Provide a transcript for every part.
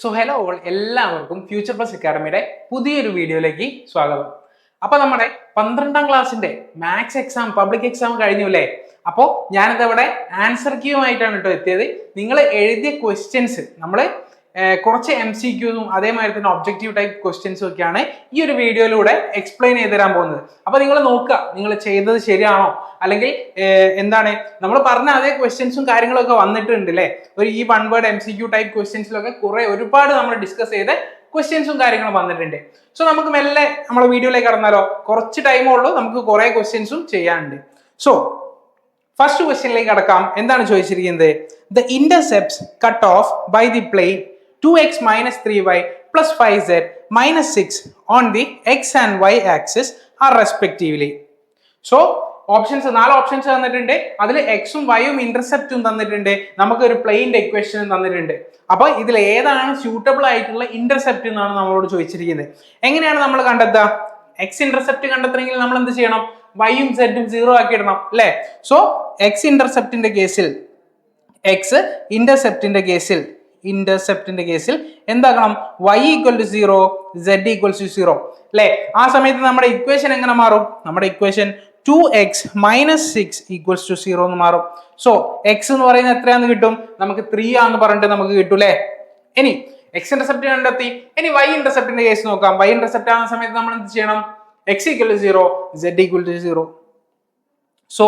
So hello all എല്ലാവർക്കും future plus അക്കാഡമിയുടെ പുതിയൊരു വീഡിയോയിലേക്ക് സ്വാഗതം. അപ്പൊ നമ്മുടെ പന്ത്രണ്ടാം ക്ലാസ്സിന്റെ മാത്സ് എക്സാം പബ്ലിക് എക്സാം കഴിഞ്ഞു അല്ലേ? അപ്പോൾ ഞാനിത് ആൻസർ ആൻസർ ക്യൂമായിട്ടാണ് കേട്ടോ എത്തിയത്. നിങ്ങൾ എഴുതിയ ക്വസ്റ്റ്യൻസ് നമ്മൾ കുറച്ച് എം സി ക്യൂസും അതേമാതിരി തന്നെ ഒബ്ജക്റ്റീവ് ടൈപ്പ് ക്വസ്റ്റ്യൻസും ഒക്കെയാണ് ഈ ഒരു വീഡിയോയിലൂടെ എക്സ്പ്ലെയിൻ ചെയ്ത് തരാൻ പോകുന്നത്. അപ്പൊ നിങ്ങൾ നോക്കുക നിങ്ങൾ ചെയ്തത് ശരിയാണോ? അല്ലെങ്കിൽ എന്താണ്? നമ്മൾ പറഞ്ഞ അതേ ക്വസ്റ്റ്യൻസും കാര്യങ്ങളൊക്കെ വന്നിട്ടുണ്ട് അല്ലേ ഒരു ഈ one word M C Q type ക്വസ്റ്റ്യൻസിലൊക്കെ കുറെ ഒരുപാട് നമ്മൾ ഡിസ്കസ് ചെയ്ത് ക്വസ്റ്റ്യൻസും കാര്യങ്ങളും വന്നിട്ടുണ്ട്. സോ നമുക്ക് മെല്ലെ നമ്മളെ വീഡിയോയിലേക്ക് കടന്നാലോ? കുറച്ച് ടൈമേ ഉള്ളൂ നമുക്ക് കുറെ ക്വസ്റ്റ്യൻസും ചെയ്യാനുണ്ട്. സോ ഫസ്റ്റ് ക്വസ്റ്റ്യനിലേക്ക് കടക്കാം. എന്താണ് ചോദിച്ചിരിക്കുന്നത്? The intercepts cut off by the plane two X minus three Y plus five Z minus six on the X and Y axis are respectively so options നാല് ഓപ്ഷൻസ് തന്നിട്ടുണ്ട്. അതിൽ എക്സും വൈയും ഇന്റർസെപ്റ്റും തന്നിട്ടുണ്ട്. നമുക്ക് ഒരു പ്ലെയിന്റെ ഇക്വേഷനും തന്നിട്ടുണ്ട്. അപ്പോൾ ഇതിൽ ഏതാണ് സ്യൂട്ടബിൾ ആയിട്ടുള്ള ഇന്റർസെപ്റ്റ് എന്നാണ് നമ്മളോട് ചോദിച്ചിരിക്കുന്നത്. എങ്ങനെയാണ് നമ്മൾ കണ്ടെത്തുക? എക്സ് ഇന്റർസെപ്റ്റ് കണ്ടെത്തണമെങ്കിൽ നമ്മൾ എന്ത് ചെയ്യണം? വൈയും സെറ്റും സീറോ ആക്കി ഇടണം അല്ലേ? സോ എക്സ് ഇന്റർസെപ്റ്റിന്റെ കേസിൽ എക്സ് ഇന്റർസെപ്റ്റിന്റെ കേസിൽ ഇന്റർസെപ്റ്റിന്റെ കേസിൽ എന്താക്കണം Y equal to zero Z equal to zero അല്ലേ ആ സമയത്ത് നമ്മുടെ ഇക്വേഷൻ എങ്ങനെ മാറും? നമ്മുടെ equation two X minus six equals to zero എന്ന് മാറും. സോ എക്സ് എന്ന് പറയുന്നത് എത്രയാന്ന് കിട്ടും? നമുക്ക് ത്രീ ആന്ന് പറഞ്ഞിട്ട് നമുക്ക് കിട്ടും അല്ലേ ഇനി എക്സ് ഇന്റർസെപ്റ്റ് കണ്ടെത്തി. ഇനി വൈ ഇന്റർസെപ്റ്റിന്റെ കേസ് നോക്കാം. വൈ ഇന്റർസെപ്റ്റ് ആകുന്ന സമയത്ത് നമ്മൾ എന്ത് ചെയ്യണം? X equal to zero Z equal to zero so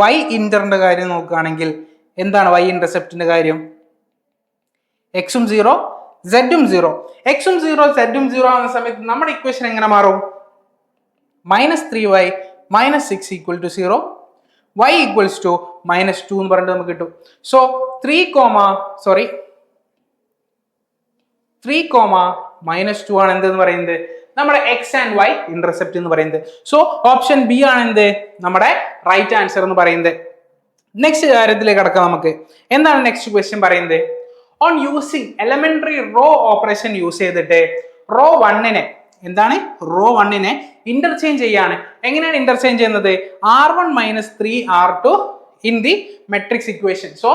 Y ഇന്ററിന്റെ കാര്യം നോക്കുകയാണെങ്കിൽ എന്താണ് വൈ ഇന്റർസെപ്റ്റിന്റെ കാര്യം? എക്സും സീറോ സെഡും സീറോ എക്സും സീറോ സെഡും സീറോ ആവുന്ന സമയത്ത് നമ്മുടെ ഇക്വേഷൻ എങ്ങനെ മാറും? Minus three Y minus six equal to zero Y equals to minus two എന്ന് പറഞ്ഞിട്ട് നമുക്ക് കിട്ടും. So three comma sorry three comma minus two ആണ് എന്തെന്ന് പറയുന്നത്? നമ്മുടെ എക്സ് ആൻഡ് വൈ ഇന്റർസെപ്റ്റ് എന്ന് പറയുന്നത്. സോ ഓപ്ഷൻ ബി ആണ് എന്ത്? നമ്മുടെ റൈറ്റ് ആൻസർ എന്ന് പറയുന്നത്. നെക്സ്റ്റ് കാര്യത്തിലേക്ക് കടക്കാം നമുക്ക്. എന്താണ് നെക്സ്റ്റ് ക്വസ്റ്റ്യൻ പറയുന്നത്? On using elementary row operation use ചെയ്തിട്ട് റോ വണ്ണിനെ എന്താണ്? റോ വണ്ണിനെ ഇന്റർചേഞ്ച് ചെയ്യാണ്. എങ്ങനെയാണ് ഇന്റർചേഞ്ച് ചെയ്യുന്നത്? R one minus three R two in the matrix equation so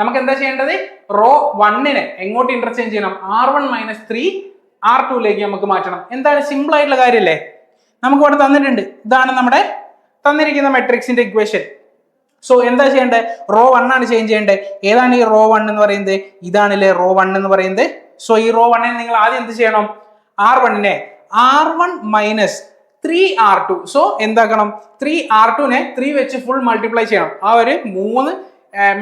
നമുക്ക് എന്താ ചെയ്യേണ്ടത്? റോ വണ്ണിനെ എങ്ങോട്ട് ഇന്റർചേഞ്ച് ചെയ്യണം? R one minus three R ടുലേക്ക് നമുക്ക് മാറ്റണം. എന്താണ്? സിമ്പിൾ ആയിട്ടുള്ള കാര്യമല്ലേ നമുക്ക് ഇവിടെ തന്നിട്ടുണ്ട്. ഇതാണ് നമ്മുടെ തന്നിരിക്കുന്ന മെട്രിക്സിന്റെ ഇക്വേഷൻ സോ എന്താ ചെയ്യേണ്ടത് റോ വൺ ആണ് ചേഞ്ച് ചെയ്യേണ്ടത് ഏതാണ് ഈ റോ വൺ എന്ന് പറയുന്നത്? ഇതാണല്ലേ റോ വൺ എന്ന് പറയുന്നത്. സോ ഈ റോ വണ്ണിനെ നിങ്ങൾ ആദ്യം എന്ത് ചെയ്യണം? R വണ്ണിനെ R one minus three R two so എന്താക്കണം? Three R ടുനെ ത്രീ വെച്ച് ഫുൾ മൾട്ടിപ്ലൈ ചെയ്യണം. ആ ഒരു മൂന്ന്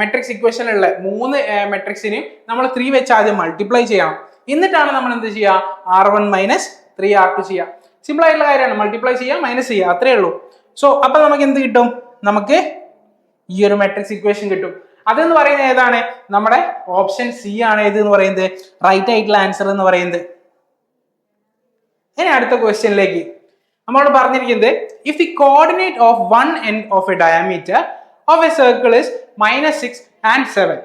മെട്രിക്സ് ഇക്വേഷനിലുള്ള മൂന്ന് മെട്രിക്സിനെയും നമ്മൾ ത്രീ വെച്ച് ആദ്യം മൾട്ടിപ്ലൈ ചെയ്യണം. എന്നിട്ടാണ് നമ്മൾ എന്ത് ചെയ്യുക R one minus three R two ചെയ്യുക സിമ്പിൾ ആയിട്ടുള്ള കാര്യമാണ്. മൾട്ടിപ്ലൈ ചെയ്യുക മൈനസ് ചെയ്യുക അത്രേ ഉള്ളൂ. സോ അപ്പൊ നമുക്ക് എന്ത് കിട്ടും? നമുക്ക് ഈ ഒരു മെട്രിക്സ് ഇക്വേഷൻ കിട്ടും. അതെന്ന് പറയുന്നത് ഏതാണ്? നമ്മുടെ ഓപ്ഷൻ സി ആണ് ഏത് എന്ന് പറയുന്നത്? റൈറ്റ് ആയിട്ടുള്ള ആൻസർ എന്ന് പറയുന്നത്. ഇനി അടുത്ത ക്വസ്റ്റ്യനിലേക്ക് നമ്മളോട് പറഞ്ഞിരിക്കുന്നത് if the coordinate of one end of a diameter of a circle is minus six and seven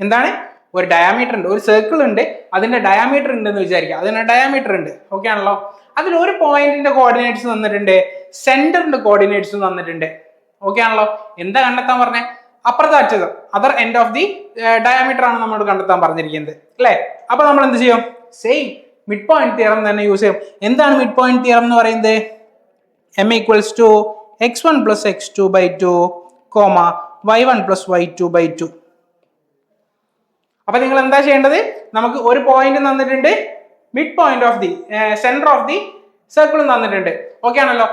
എന്താണ്? ഒരു ഡയാമീറ്റർ ഉണ്ട്. ഒരു സർക്കിൾ ഉണ്ട്. അതിന്റെ ഡയാമീറ്റർ ഉണ്ടെന്ന് വിചാരിക്കുക. അതിന് ഡയാമീറ്റർ ഉണ്ട്. ഓക്കെ ആണല്ലോ? അതിൽ ഒരു പോയിന്റിന്റെ കോർഡിനേറ്റ്സ് തന്നിട്ടുണ്ട് സെന്ററിന്റെ കോർഡിനേറ്റ്സ് തന്നിട്ടുണ്ട് ഓക്കെ ആണല്ലോ? എന്താ കണ്ടെത്താൻ പറഞ്ഞേ? അപ്പുറത്തെ അറ്റത് other end of the diameter ആണ് നമ്മളോട് കണ്ടെത്താൻ പറഞ്ഞിരിക്കുന്നത്. അല്ലേ? അപ്പൊ നമ്മൾ എന്ത് ചെയ്യും? സെയിം മിഡ് പോയിന്റ് തിയറം തന്നെ യൂസ് ചെയ്യും. എന്താണ് മിഡ് പോയിന്റ് തിയറം എന്ന് പറയുന്നത്? M equals to X one plus X two by two comma Y one plus Y two by two അപ്പൊ നിങ്ങൾ എന്താ ചെയ്യേണ്ടത്? നമുക്ക് ഒരു പോയിന്റ് തന്നിട്ടുണ്ട്. Mid point of the centre of the സർക്കിളും തന്നിട്ടുണ്ട്. ഓക്കെ ആണല്ലോ?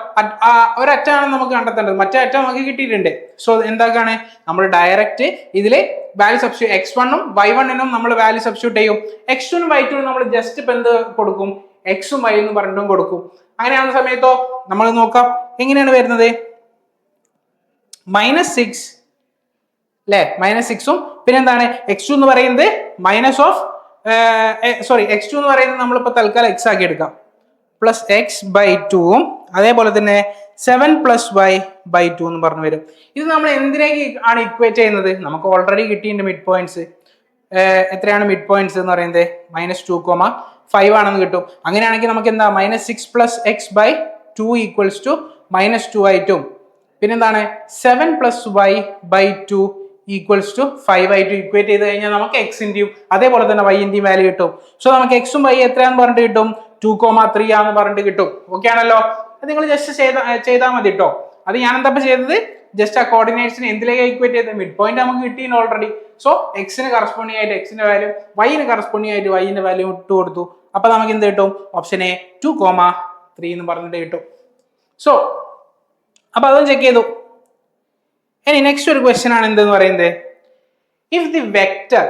ഒരു അറ്റാണ് നമുക്ക് കണ്ടെത്തേണ്ടത്. മറ്റേ അറ്റം നമുക്ക് കിട്ടിയിട്ടുണ്ട്. സോ എന്താക്കാണ്? നമ്മൾ ഡയറക്റ്റ് ഇതിൽ വാല്യൂ സബ്സ്റ്റ്യൂ എക്സ് വണ്ണും വൈ വണ്ണിനും നമ്മൾ വാല്യൂ സബ്സ്റ്റ്യൂട്ട് ചെയ്യും. എക്സ് ടുനും വൈ ടുനും നമ്മൾ ജസ്റ്റ് ഇപ്പം എന്ത് കൊടുക്കും? എക്സും വൈ എന്ന് പറഞ്ഞിട്ടും കൊടുക്കും. അങ്ങനെയാവുന്ന സമയത്തോ നമ്മൾ നോക്കാം. എങ്ങനെയാണ് വരുന്നത്? മൈനസ് സിക്സ് അല്ലേ മൈനസ് സിക്സും പിന്നെ എന്താണ് എക്സ് ടു എന്ന് പറയുന്നത് minus of sorry X two എന്ന് പറയുന്നത് നമ്മളിപ്പോൾ തൽക്കാലം എക്സ് ആക്കി എടുക്കാം. പ്ലസ് എക്സ് ബൈ ടുവും അതേപോലെ തന്നെ seven plus Y by two എന്ന് പറഞ്ഞു വരും. ഇത് നമ്മൾ എന്തിനേക്ക് ആണ് ഇക്വേറ്റ് ചെയ്യുന്നത്? നമുക്ക് ഓൾറെഡി കിട്ടിയിട്ടുണ്ട് മിഡ് പോയിന്റ്സ് എത്രയാണ് മിഡ് പോയിന്റ്സ് എന്ന് പറയുന്നത്? മൈനസ് ടു കോമ ഫൈവ് ആണെന്ന് കിട്ടും. അങ്ങനെയാണെങ്കിൽ നമുക്ക് എന്താ? Minus six plus X by two equals to minus two ആയിട്ടും പിന്നെന്താണ്? Seven plus Y by two equals to five ആയിട്ട് ഇക്വേറ്റ് ചെയ്ത് കഴിഞ്ഞാൽ നമുക്ക് എക്സിന്റെയും അതേപോലെ തന്നെ വൈന്റെയും വാല്യൂ കിട്ടും. സോ നമുക്ക് എക്സും വൈ എത്രയാന്ന് പറഞ്ഞിട്ട് കിട്ടും? ടു കോമ ത്രീ ആന്ന് പറഞ്ഞിട്ട് കിട്ടും. ഓക്കെ ആണല്ലോ? അത് നിങ്ങൾ ജസ്റ്റ് ചെയ്താൽ ചെയ്താൽ മതി കേട്ടോ അത് ഞാൻ എന്താ ചെയ്തത്? ജസ്റ്റ് ആ കോർഡിനേറ്റ്സിന് എന്തിലേക്ക് ഇക്വേറ്റ് ചെയ്ത് മിഡ് പോയിന്റ് നമുക്ക് കിട്ടിയിന് ഓൾറെഡി സോ എക്സിന് കറസ്പോണ്ടിങ് ആയിട്ട് എക്സിന്റെ വാല്യൂ വൈന് കറസ്പോണ്ടിങ് ആയിട്ട് വൈന്റെ വാല്യൂ ഇട്ട് കൊടുത്തു. അപ്പൊ നമുക്ക് എന്ത് കിട്ടും? Option A two comma three എന്ന് പറഞ്ഞിട്ട് കിട്ടും. സോ അപ്പൊ അതും ചെക്ക് ചെയ്തു. ഇനി നെക്സ്റ്റ് ഒരു ക്വസ്റ്റ്യൻ ആണ് എന്തെന്ന് പറയുന്നത് if the vector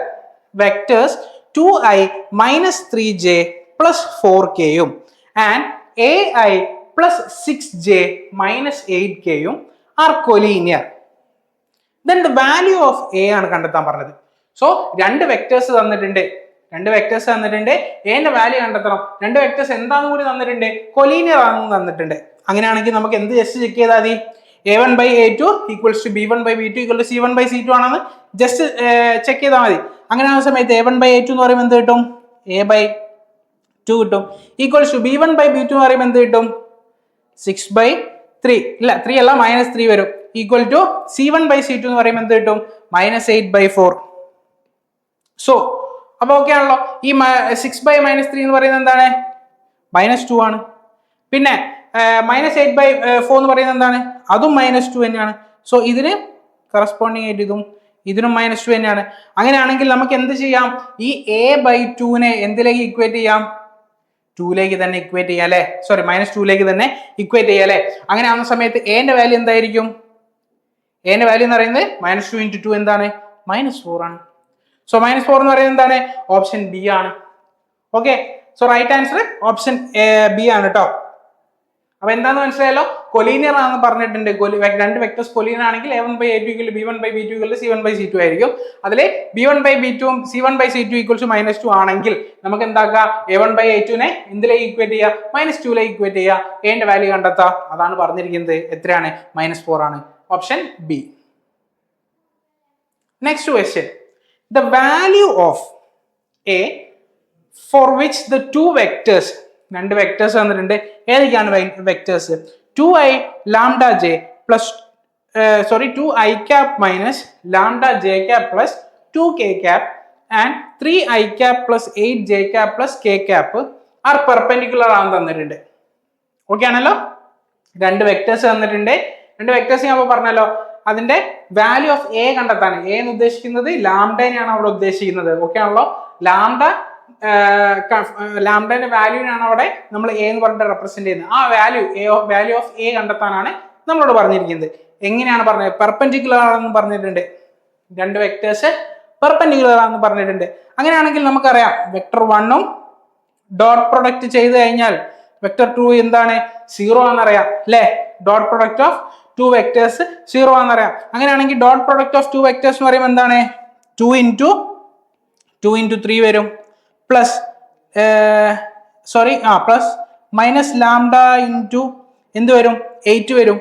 vectors two I minus three J plus four കെയും and A I plus six J minus eight കെയും are collinear then the value of A ആണ് കണ്ടെത്താൻ പറഞ്ഞത്. സോ രണ്ട് വെക്ടേഴ്സ് തന്നിട്ടുണ്ട്. രണ്ട് വെക്ടേഴ്സ് തന്നിട്ടുണ്ട്. എന്റെ വാല്യൂ കണ്ടെത്തണം. രണ്ട് വെക്ടേഴ്സ് എന്താണെന്ന് കൂടി തന്നിട്ടുണ്ട്? കൊലീനിയർ ആണെന്ന് തന്നിട്ടുണ്ട്. അങ്ങനെയാണെങ്കിൽ നമുക്ക് എന്ത് ജസ്റ്റ് ചെക്ക് ചെയ്താൽ മതി? A one by A two equals to B one by B two equal to C one by C two ആണെന്ന് ജസ്റ്റ് ചെക്ക് ചെയ്താൽ മതി. അങ്ങനെ ആ സമയത്ത് A one by A two എന്ന് പറയുമ്പോൾ എന്ത് കിട്ടും? എ ബൈ ടു കിട്ടും. Equals to B one by B two എന്ന് പറയുമ്പോൾ എന്ത് കിട്ടും? സിക്സ് ബൈ ത്രീ ഇല്ല ത്രീ അല്ല മൈനസ് ത്രീ വരും. Equal to C one by C two എന്ന് പറയുമ്പോൾ എന്ത് കിട്ടും? Minus eight by four so അപ്പൊ ഓക്കെ ആണല്ലോ. ഈ സിക്സ് ബൈ മൈനസ് ത്രീ എന്ന് പറയുന്നത് എന്താണ്? മൈനസ് ടു ആണ്. പിന്നെ മൈനസ് എയ്റ്റ് ബൈ ഫോർ എന്ന് പറയുന്നത് എന്താണ്? അതും മൈനസ് ടു തന്നെയാണ്. സോ ഇതിന് കറസ്പോണ്ടിങ് ആയിട്ട് ഇതും ഇതിനും മൈനസ് ടു തന്നെയാണ്. അങ്ങനെയാണെങ്കിൽ നമുക്ക് എന്ത് ചെയ്യാം? ഈ എ ബൈ ടുവിനെ എന്തിലേക്ക് ഇക്വേറ്റ് ചെയ്യാം? ടൂലേക്ക് തന്നെ ഇക്വേറ്റ് ചെയ്യാം അല്ലേ? സോറി മൈനസ് ടൂലേക്ക് തന്നെ ഇക്വേറ്റ് ചെയ്യാം അല്ലേ? അങ്ങനെ ആവുന്ന സമയത്ത് എന്റെ വാല്യൂ എന്തായിരിക്കും? എന്റെ വാല്യൂ എന്ന് പറയുന്നത് മൈനസ് ടു ഇന്റു ടു എന്താണ്? മൈനസ് ഫോർ ആണ്. സോ മൈനസ് ഫോർ എന്ന് പറയുന്നത് എന്താണ്? ഓപ്ഷൻ ബി ആണ്. Okay so right answer option B ആണ് കേട്ടോ അപ്പൊ എന്താന്ന് മനസ്സിലായല്ലോ? കൊലീനിയർ ആണെന്ന് പറഞ്ഞിട്ടുണ്ട് രണ്ട് വെക്ടേഴ്സ് കൊലീനിയർ ആണെങ്കിൽ A one by A two equal B one by B two equal C one by C two ആയിരിക്കും. അതിലെ B one by B two C one by C two equals minus two ആണെങ്കിൽ നമുക്ക് എന്താക്കാം A one by A ടുനെ എന്തിലേക്ക് equate ചെയ്യുക minus ടുവിലെ equate ചെയ്യുക എന്റെ വാല്യൂ കണ്ടെത്താം. അതാണ് പറഞ്ഞിരിക്കുന്നത്. എത്രയാണ്? മൈനസ് ഫോർ ആണ്. Option B next question the value of A for which the two vectors രണ്ട് വെക്ടേഴ്സ് തന്നിട്ടുണ്ട് ഏതൊക്കെയാണ് vectors two I lambda J plus sorry two I cap minus lambda J cap plus two K cap and three I cap plus eight J cap plus K cap are perpendicular ആണ് തന്നിട്ടുണ്ട്. Okay ആണല്ലോ? രണ്ട് vectors തന്നിട്ടുണ്ട്. രണ്ട് vectors ഞാൻ പറഞ്ഞല്ലോ. അതിന്റെ value of A കണ്ടെത്താൻ എ എന്ന് ഉദ്ദേശിക്കുന്നത് ലാംഡേനെയാണ് അവിടെ ഉദ്ദേശിക്കുന്നത്. ഓക്കെ ആണല്ലോ? ലാംഡ ലാംഡന്റെ വാല്യൂനാണ് അവിടെ നമ്മൾ എ എന്ന് പറഞ്ഞിട്ട് റെപ്രസെന്റ് ചെയ്യുന്നത്. ആ value A of value of A കണ്ടെത്താനാണ് നമ്മളോട് പറഞ്ഞിരിക്കുന്നത്. എങ്ങനെയാണ് പറഞ്ഞത്? പെർപെൻഡിക്കുലർ ആണെന്ന് പറഞ്ഞിട്ടുണ്ട്. രണ്ട് വെക്ടേഴ്സ് പെർപെൻഡിക്കുലർ ആണെന്ന് പറഞ്ഞിട്ടുണ്ട്. അങ്ങനെയാണെങ്കിൽ നമുക്കറിയാം വെക്ടർ വണ്ണും ഡോട്ട് പ്രൊഡക്റ്റ് ചെയ്ത് കഴിഞ്ഞാൽ വെക്ടർ ടു എന്താണ്? സീറോ ആണെന്നറിയാം അല്ലേ? Dot product of two vectors zero ആണെന്നറിയാം. അങ്ങനെയാണെങ്കിൽ dot product of two vectors എന്ന് പറയുമ്പോൾ എന്താണ്? Two into two into three വരും. പ്ലസ് സോറി ആ പ്ലസ് മൈനസ് ലാംഡ ഇന്റു എന്ത് വരും? എയ്റ്റ് വരും.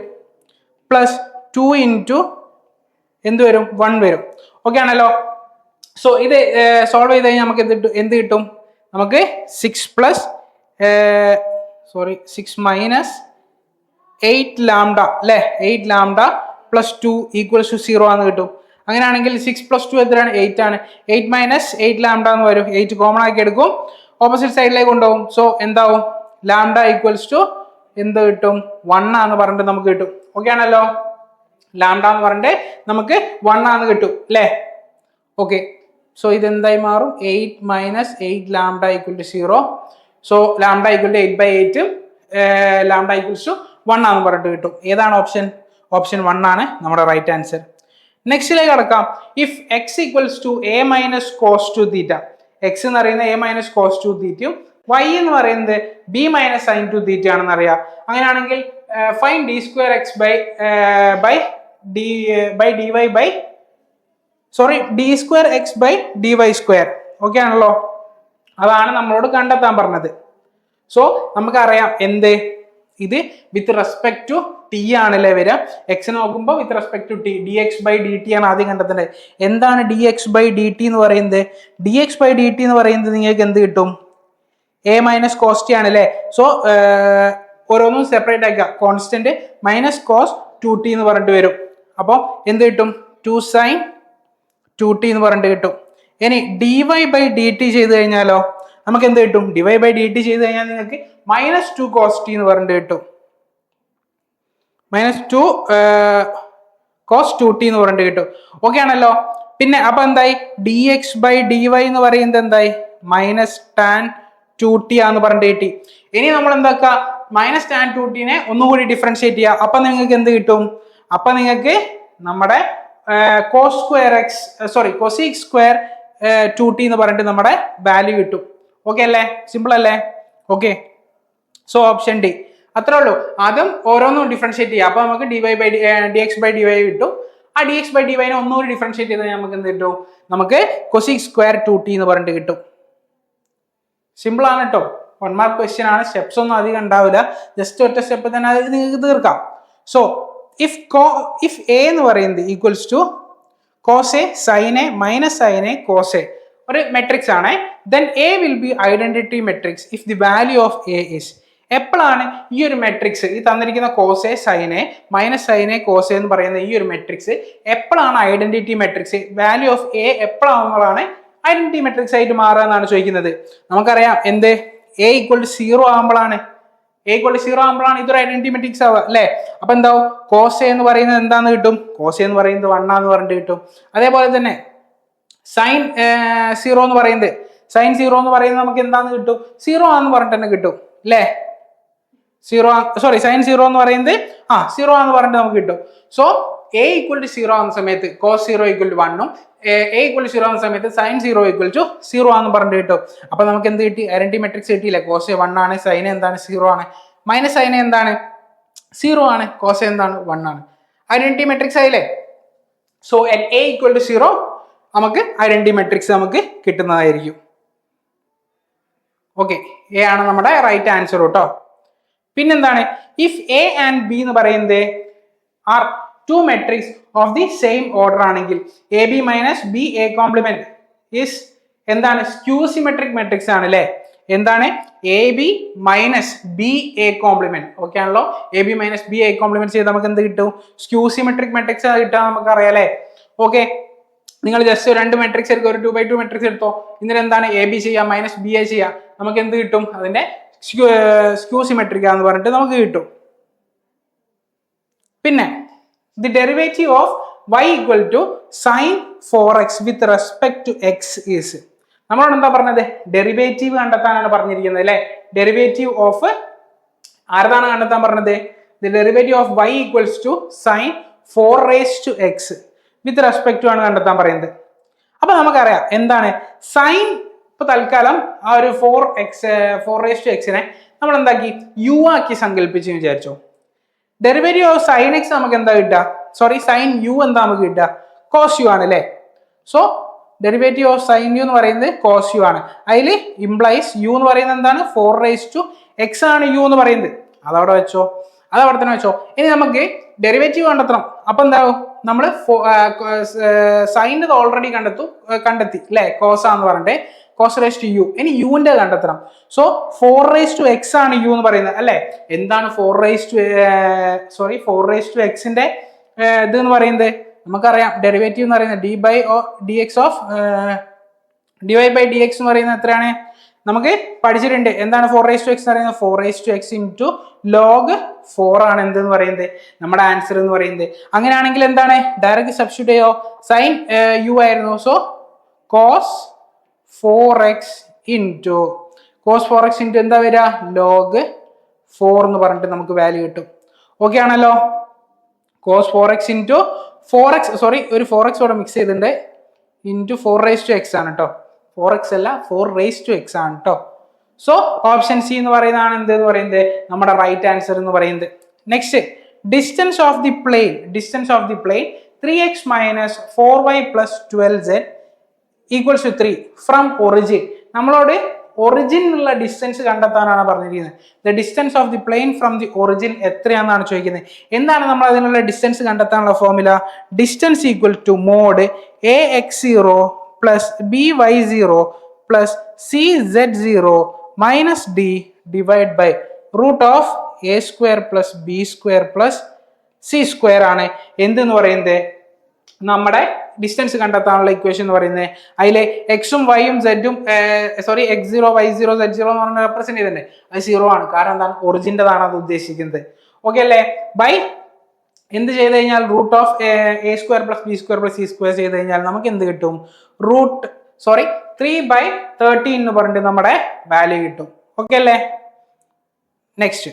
പ്ലസ് ടു ഇന്റു എന്ത് വരും? വൺ വരും. ഓക്കെ ആണല്ലോ? സോ ഇത് സോൾവ് ചെയ്ത് കഴിഞ്ഞാൽ നമുക്ക് എന്ത് എന്ത് കിട്ടും? നമുക്ക് six plus sorry six minus eight lambda അല്ലേ? Eight lambda plus two equals to zero ആണെന്ന് കിട്ടും. അങ്ങനെയാണെങ്കിൽ സിക്സ് പ്ലസ് ടു എത്രയാണ്? എയ്റ്റ് ആണ്. എയ്റ്റ് മൈനസ് എയ്റ്റ് ലാംഡ എന്ന് വരും. എയ്റ്റ് കോമൺ ആക്കി എടുക്കും. ഓപ്പോസിറ്റ് സൈഡിലേക്ക് കൊണ്ടുപോകും. സോ എന്താവും? ലാംഡ ഈക്വൽസ് ടു എന്ത് കിട്ടും? വൺ ആന്ന് പറഞ്ഞിട്ട് നമുക്ക് കിട്ടും. ഓക്കെ ആണല്ലോ? ലാംഡ എന്ന് പറഞ്ഞിട്ട് നമുക്ക് വൺ ആന്ന് കിട്ടും. അല്ലേ? ഓക്കെ സോ ഇതെന്തായി മാറും? Eight minus eight lambda equal to zero so lambda equal to eight by eight lambda equals to one ആന്ന് പറഞ്ഞിട്ട് കിട്ടും. ഏതാണ് ഓപ്ഷൻ ഓപ്ഷൻ വൺ ആണ്. നമ്മുടെ റൈറ്റ് ആൻസർ നെക്സ്റ്റിലേക്ക് കടക്കാം. If X equals to A minus cos two theta X എന്ന് പറയുന്നത് എ മൈനസ് കോസ് ടു തീറ്റയും വൈ എന്ന് പറയുന്നത് B minus sine two theta ആണെന്ന് അറിയാം. അങ്ങനെയാണെങ്കിൽ find D square X by by D by D Y by sorry D square X by D Y square okay ആണല്ലോ? അതാണ് നമ്മളോട് കണ്ടെത്താൻ പറഞ്ഞത്. സോ നമുക്കറിയാം എന്ത്? ഇത് വിത്ത് റെസ്പെക്ട് ടു ടി ആണല്ലേ വരിക? എക്സ് നോക്കുമ്പോൾ with respect to T D X by D T ആണ് ആദ്യം കണ്ടെത്തേണ്ടത്. എന്താണ് D X by D T എന്ന് പറയുന്നത്? D X by D T എന്ന് പറയുന്നത് നിങ്ങൾക്ക് എന്ത് കിട്ടും? എ മൈനസ് കോസ്റ്റ് ആണല്ലേ? സോ ഓരോന്നും സെപ്പറേറ്റ് ആക്കുക. Constant minus cos two T എന്ന് പറഞ്ഞിട്ട് വരും. അപ്പോൾ എന്ത് കിട്ടും? ടു സൈൻ ടു ടി എന്ന് പറഞ്ഞിട്ട് കിട്ടും. ഇനി D Y by D T ചെയ്ത് കഴിഞ്ഞാലോ? നമുക്ക് എന്ത് കിട്ടും? ഡിവൈ ബൈ ഡി ടി ചെയ്ത് കഴിഞ്ഞാൽ നിങ്ങൾക്ക് മൈനസ് ടു കോസ് ടി എന്ന് പറഞ്ഞിട്ട് കിട്ടും. Minus two cos two T എന്ന് പറഞ്ഞിട്ട് കിട്ടും. ഓക്കെ ആണല്ലോ? പിന്നെ അപ്പൊ എന്തായി? D X by D Y എന്ന് പറയുന്നത് എന്തായി? മൈനസ് ടാൻ ടു ടി ആന്ന് പറഞ്ഞിട്ട് കിട്ടി. ഇനി നമ്മൾ എന്താക്കുക മൈനസ് ടാൻ ടു ടിനെ ഒന്നുകൂടി ഡിഫറൻഷിയേറ്റ് ചെയ്യുക അപ്പൊ നിങ്ങൾക്ക് എന്ത് കിട്ടും? അപ്പൊ നിങ്ങൾക്ക് നമ്മുടെ cos square X sorry cosec square two T എന്ന് പറഞ്ഞിട്ട് നമ്മുടെ വാല്യൂ കിട്ടും. ഓക്കെ അല്ലേ? സിമ്പിൾ അല്ലേ? ഓക്കെ സോ ഓപ്ഷൻ ഡി അത്രേ ഉള്ളൂ. അതും ഓരോന്നും ഡിഫറൻഷിയേറ്റ് ചെയ്യാം. അപ്പൊ നമുക്ക് D Y by D X by D Y കിട്ടും. ആ ഡി എക്സ് ബൈ ഡി വൈനെ ഒന്നുകൂടി ഡിഫറൻഷിയേറ്റ് ചെയ്താൽ നമുക്ക് എന്ത് കിട്ടും? നമുക്ക് കൊസിക് സ്ക്വയർ ടു ടി എന്ന് പറഞ്ഞിട്ട് കിട്ടും. സിമ്പിൾ ആണ് കേട്ടോ വൺ മാർക്ക് ക്വസ്റ്റ്യൻ ആണ്. സ്റ്റെപ്സ് ഒന്നും അധികം ഉണ്ടാവില്ല. ജസ്റ്റ് ഒറ്റ സ്റ്റെപ്പ് തന്നെ അത് നിങ്ങൾക്ക് തീർക്കാം. സോ ഇഫ് കോ ഇഫ് എ എന്ന് പറയുന്നത് equals to cos A sine A minus sine A cos A ഒരു മെട്രിക്സ് ആണ്. Then A will be identity matrix if the value of A is എപ്പോഴാണ് ഈ ഒരു മെട്രിക്സ് ഈ തന്നിരിക്കുന്ന കോസെ സൈനെ മൈനസ് സൈനെ കോസെ എന്ന് പറയുന്ന ഈ ഒരു മെട്രിക്സ് എപ്പോഴാണ് identity matrix value of A എപ്പോഴാകുമ്പോഴാണ് identity matrix ആയിട്ട് മാറുക എന്നാണ് ചോദിക്കുന്നത്. നമുക്കറിയാം എന്ത്? എ ഈക്വൽ ടു സീറോ ആകുമ്പോഴാണ് എ ഈക്വൽ ടു സീറോ ആകുമ്പോഴാണ് ഇതൊരു ഐഡന്റിറ്റി മെട്രിക്സ് ആവുക അല്ലേ? അപ്പൊ എന്താവും? കോസെ എന്ന് പറയുന്നത് എന്താന്ന് കിട്ടും? കോസെ എന്ന് പറയുന്നത് വണ്ണാന്ന് പറഞ്ഞിട്ട് കിട്ടും. അതേപോലെ തന്നെ സൈൻ സീറോ എന്ന് പറയുന്നത്. സൈൻ സീറോ എന്ന് പറയുന്നത് നമുക്ക് എന്താന്ന് കിട്ടും? സീറോ ആന്ന് പറഞ്ഞിട്ട് തന്നെ കിട്ടും അല്ലേ? സീറോ സോറി സൈൻ സീറോ എന്ന് പറയുന്നത് ആ സീറോ എന്ന് പറഞ്ഞിട്ട് നമുക്ക് കിട്ടും. So a equal to zero ആകുന്ന സമയത്ത് കോസ് സീറോ ഈക്വൽ ടു വണ്ണും എ ഈക്വൽ ടു സീറോ ആകുന്ന സമയത്ത് sine zero equal to zero ആണെന്ന് പറഞ്ഞിട്ട് കിട്ടും. അപ്പൊ നമുക്ക് എന്ത് കിട്ടി? ഐഡന്റി മെട്രിക്സ് കിട്ടിയില്ല? കോസ് വൺ ആണ് സൈൻ എന്താണ്? സീറോ ആണ്. മൈനസ് സൈൻ എന്താണ്? സീറോ ആണ്. കോസ് എന്താണ്? വൺ ആണ്. ഐഡന്റി മെട്രിക്സ് ആയില്ലേ? So at a equal to zero നമുക്ക് ഐഡന്റി മെട്രിക്സ് നമുക്ക് കിട്ടുന്നതായിരിക്കും. ഓക്കെ എ ആണ് നമ്മുടെ റൈറ്റ് ആൻസർ കേട്ടോ പിന്നെന്താണ്? ഇഫ് എ ആൻഡ് ബി എന്ന് പറയുന്നത് are two matrix of the same order ആണെങ്കിൽ A B minus B A complement is എന്താണ്? സ്ക്യൂസിമെട്രിക് മെട്രിക്സ് ആണ് അല്ലേ? എന്താണ്? A B minus B A complement okay ആണല്ലോ? A B minus B A complement ചെയ്ത് നമുക്ക് എന്ത് കിട്ടും? സ്ക്യൂസിമെട്രിക് മെട്രിക്സ് കിട്ടുക നമുക്ക് അറിയാം അല്ലേ? ഓക്കെ നിങ്ങൾ ജസ്റ്റ് രണ്ട് മെട്രിക്സ് എടുക്കുക ഒരു ടു ബൈ ടു മെട്രിക്സ് എടുത്തോ. ഇന്നലെ എന്താണ് എ ബി ചെയ്യുക മൈനസ് ബി എ ചെയ്യുക നമുക്ക് എന്ത് കിട്ടും? അതിന്റെ സ്ക്യൂസിമെട്രിക് എന്ന് പറഞ്ഞിട്ട് നമുക്ക് കിട്ടും. പിന്നെ the derivative of y equal to sine four x with respect to x is നമ്മളോട് എന്താ പറഞ്ഞത്? ഡെറിവേറ്റീവ് കണ്ടെത്താനാണ് പറഞ്ഞിരിക്കുന്നത് അല്ലെ? ഡെറിവേറ്റീവ് ഓഫ് ആരതാണ് കണ്ടെത്താൻ പറഞ്ഞത്? The derivative of y equals to sine four raise to x with respect to ആണ് കണ്ടെത്താൻ പറയുന്നത്. അപ്പൊ നമുക്കറിയാം എന്താണ്? സൈൻ ഇപ്പൊ തൽക്കാലം ആ ഒരു four x four raise to എക്സിനെ നമ്മൾ എന്താക്കി? യു ആക്കി സങ്കല്പിച്ച് വിചാരിച്ചു. ഡെറിവേറ്റീവ് ഓഫ് സൈൻ എക്സ് നമുക്ക് എന്താ കിട്ടുക? സോറി സൈൻ യു എന്താ നമുക്ക് കിട്ടുക? കോസ് യു ആണ് അല്ലേ? So derivative of sine u എന്ന് പറയുന്നത് കോസ് യു ആണ്. അതിൽ ഇംപ്ലൈസ് യു എന്ന് പറയുന്നത് എന്താണ്? ഫോർ റേസ് ടു എക്സ് ആണ് യു എന്ന് പറയുന്നത്. അതവിടെ വെച്ചോ. അത് അവിടെ തന്നെ വെച്ചോ. ഇനി നമുക്ക് ഡെറിവേറ്റീവ് കണ്ടെത്തണം. അപ്പൊ എന്താവും? നമ്മൾ സൈന്റെ ഓൾറെഡി കണ്ടെത്തു കണ്ടെത്തി അല്ലെ കോസ എന്ന് പറഞ്ഞിട്ട്. കോസ് റേസ് ടു യു ഇനി യുവിന്റെ കണ്ടെത്തണം. So four raise to x ആണ് യു എന്ന് പറയുന്നത് അല്ലെ? എന്താണ് four raise to sorry four raise to എക്സിന്റെ ഇത് എന്ന് പറയുന്നത്? നമുക്കറിയാം ഡെറിവേറ്റീവ് എന്ന് പറയുന്നത് d by d x of d y by d x എന്ന് പറയുന്നത് എത്രയാണ്? നമുക്ക് പഠിച്ചിട്ടുണ്ട്. എന്താണ് ഫോർ റേസ് ടു എക്സ് പറയുന്നത്? Four raise to x into log four ആണ് എന്തെന്ന് പറയുന്നത്? നമ്മുടെ ആൻസർ എന്ന് പറയുന്നത്. അങ്ങനെയാണെങ്കിൽ എന്താണ്? ഡയറക്റ്റ് സബ്സ്റ്റിറ്റ്യൂട്ട് ചെയ്യോ? സൈൻ യു ആയിരുന്നു. So cos four x into cos four x into എന്താ വരിക? ലോഗ് ഫോർ എന്ന് പറഞ്ഞിട്ട് നമുക്ക് വാല്യൂ കിട്ടും. ഓക്കെ ആണല്ലോ? Cos four x into four x sorry ഒരു ഫോർ എക്സ് കൂടെ മിക്സ് ചെയ്തിട്ടുണ്ട്. Into four raise to x ആണ് കേട്ടോ ഫോർ എക്സ് അല്ല ഫോർ റേസ് ടു എക്സ് ആണ് കേട്ടോ സോ ഓപ്ഷൻ സി എന്ന് പറയുന്നതാണ് എന്ത് എന്ന് പറയുന്നത്? നമ്മുടെ റൈറ്റ് ആൻസർ എന്ന് പറയുന്നത്. Next distance of the plane distance of the plane three x minus four y plus twelve z equals to three from origin നമ്മളോട് ഒറിജിൻ ഉള്ള ഡിസ്റ്റൻസ് കണ്ടെത്താനാണ് പറഞ്ഞിരിക്കുന്നത്. The distance of the plane from the origin എത്രയാണെന്നാണ് ചോദിക്കുന്നത്. എന്താണ് നമ്മൾ അതിനുള്ള distance കണ്ടെത്താനുള്ള formula distance equal to mod a x zero plus b y zero plus c z zero minus d divide by root of a square plus b square plus c square ആണ്. എന്തെന്ന് പറയുന്നത് നമ്മുടെ distance കണ്ടെത്താനുള്ള equation എന്ന് പറയുന്നത് അതിലെ എക്സും വൈയും സെഡും sorry x zero y zero z zero എന്ന് പറഞ്ഞ റെപ്രസെന്റ് ചെയ്തിട്ടുണ്ട് അത് സീറോ ആണ്. കാരണം എന്താണ്? ഒറിജിന്റെതാണ് അത് ഉദ്ദേശിക്കുന്നത്. ഓക്കെ അല്ലേ? ബൈ എന്ത് ചെയ്ത് കഴിഞ്ഞാൽ root of a square plus b square plus c square ചെയ്ത് കഴിഞ്ഞാൽ നമുക്ക് എന്ത് കിട്ടും? Root sorry three by thirteen എന്ന് പറഞ്ഞിട്ട് നമ്മുടെ വാല്യൂ കിട്ടും. ഓക്കെ അല്ലേ? നെക്സ്റ്റ്